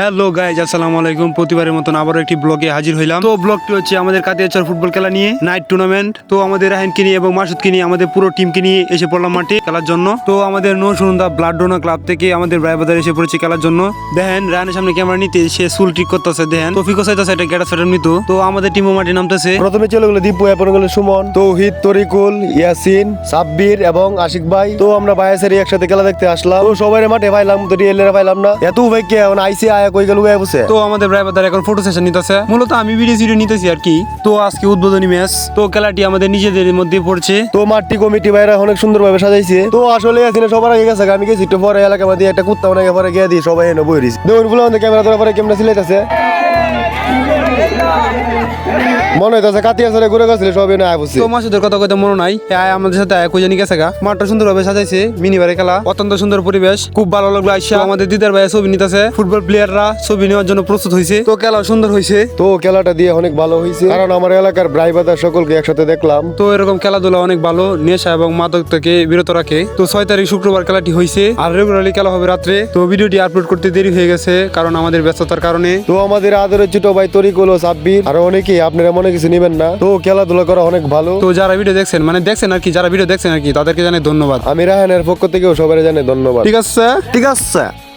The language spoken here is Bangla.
হ্যালো গাইজ আসসালামু আলাইকুম। প্রতিবারের মতন আবারও একটি ব্লগে হাজির হইলাম। তো ব্লগটি হচ্ছে আমাদের কাতিয়াচর ফুটবল খেলা নিয়ে নাইট টুর্নামেন্ট তো আমাদের রাহিনকে নিয়ে এবং মাসুদকে নিয়ে আমাদের পুরো টিমকে নিয়ে এসে পড়লাম মাঠে খেলার জন্য। তো আমাদের নো সুনন্দা ব্লাড ডোনার ক্লাব থেকে আমাদের ব্রাইবাদার এসে পড়েছে খেলার জন্য। দেখেন রায়নের সামনে ক্যামেরা নিতে সে সুল ঠিক করতেছে দেখেন। তফিকও চাইতেছে এটা গেটা ফেটার নিত তো আমাদের টিমও মাঠে নামতেছে। প্রথমে চলে গেলো দীপু এরপরে গেলো সুমন। তৌহিদ তরিকুল ইয়াসিন সাব্বির এবং আশিক ভাই। তো আমরা বায়াসের একসাথে খেলা দেখতে আসলাম। তো সবাই মাঠে পাইলাম তো রিয়েলেরা পাইলাম না। এত ভাই কে এখন আইসি আয়া কই গেল গায়ে বসে তো আমাদের এখন ফটো সেশন নিতেছে। মূলত আমি ভিডিও সিডিও নিতেছি আর কি। তো আজকে উদ্বোধনী ম্যাচ তো খেলাটি আমাদের নিজেদের মধ্যে পড়ছে। তো মাঠটি কমিটি ভাইরা অনেক সুন্দর ভাবে সাজাইছে। তো আসলে সবার আগে গেছে আমি গেছি একটু পরে এলাকা মধ্যে একটা কুত্তা বানাই পরে গিয়ে দিয়ে সবাই এনে বই রইছে দেখুন বলে আমাদের ক্যামেরা ধরে পরে ক্যামেরা সিলাইতেছে। মনে হইতেছে কাতি আসলে ঘুরে গেছিল সব এনে আয় বসে তো মাসুদের কথা কইতে মনে নাই। আয় আমাদের সাথে আয় কইজানি গেছে গা। মাঠটা সুন্দরভাবে সাজাইছে মিনিবারে খেলা। অত্যন্ত সুন্দর পরিবেশ খুব ভালো লাগল আইসা। আমাদের দিদার ভাই ছবি নিতেছে। ফুটবল প্লেয়াররা ছবি নেওয়ার জন্য প্রস্তুত হয়েছে তো খেলা সুন্দর হয়েছে তো খেলাটা দিয়ে অনেক ভালো হয়েছে কারণ আমার এলাকার ব্রাই বাজার সকলকে একসাথে দেখলাম। তো এরকম খেলাধুলা অনেক ভালো নেশা এবং মাদক থেকে বিরত রাখে। তো ছয় তারিখ শুক্রবার খেলাটি হয়েছে আর রেগুলারলি খেলা হবে রাত্রে। তো ভিডিওটি আপলোড করতে দেরি হয়ে গেছে কারণ আমাদের ব্যস্ততার কারণে। তো আমাদের আদরের ছোট ভাই তরিকুল ও সাব্বির আর অনেকেই আপনারা মনে কিছু নেবেন না। তো খেলাধুলা করা অনেক ভালো। তো যারা ভিডিও দেখছেন মানে দেখছেন আর কি যারা ভিডিও দেখছেন আর কি তাদেরকে জানাই ধন্যবাদ। আমি রাহানের পক্ষ থেকেও সবাই জানে ধন্যবাদ। ঠিক আছে ঠিক আছে